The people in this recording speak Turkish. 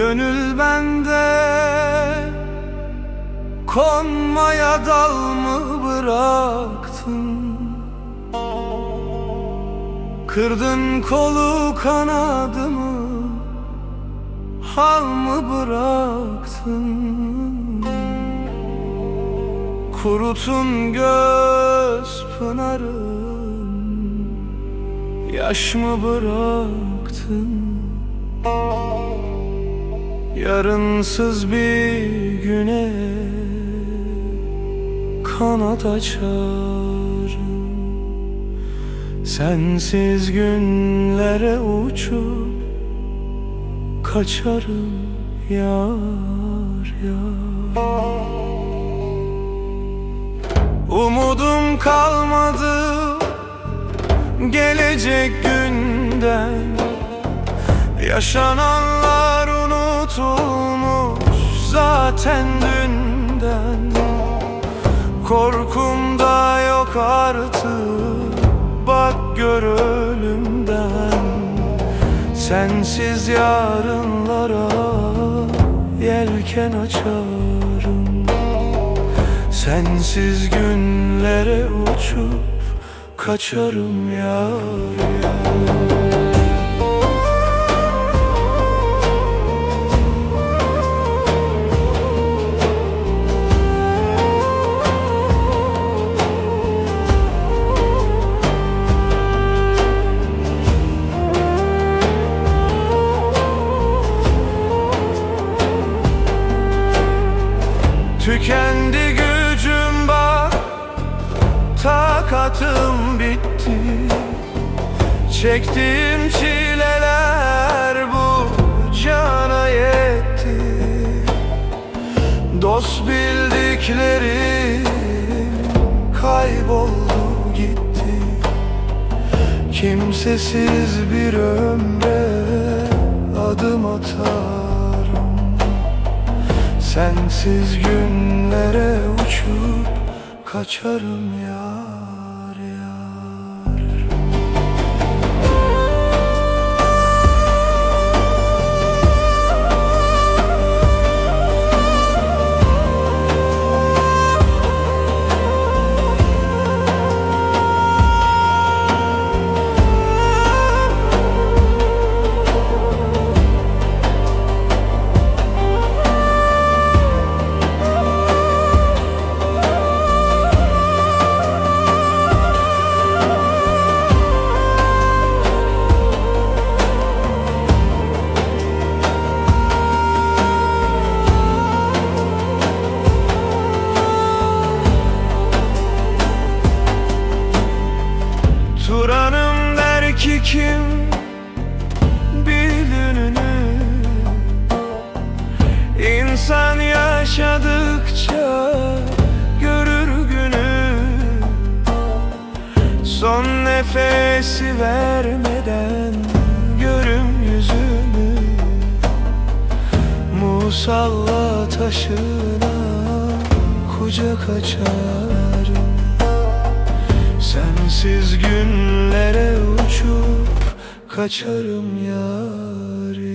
Gönül bende Konmaya dal mı bıraktın? Kırdın kolu kanadımı Hal mı bıraktın? Kurutun göz pınarım Yaş mı bıraktın Yarınsız bir güne kanat açarım. Sensiz günlere uçup kaçarım yar yar. Umudum kalmadı gelecek günden. Yaşananlar unutulmuş zaten dünden. Korkum da yok artık bak gör ölümden. Sensiz yarınlara yelken açarım. Sensiz günlere uçup kaçarım yar yar Tükendi gücüm bak Takatım bitti. Çektiğim çileler bu cana yetti. Dost bildiklerim kayboldu gitti. Kimsesiz bir ömre adım atarım Sensiz günlere uçup kaçarım yar Turanım der ki kim bilir? Önünü İnsan yaşadıkça görür günü. Son nefesi vermeden görüm yüzünü Musalla taşına kucak açarım. Sensiz uçup kaçarım yar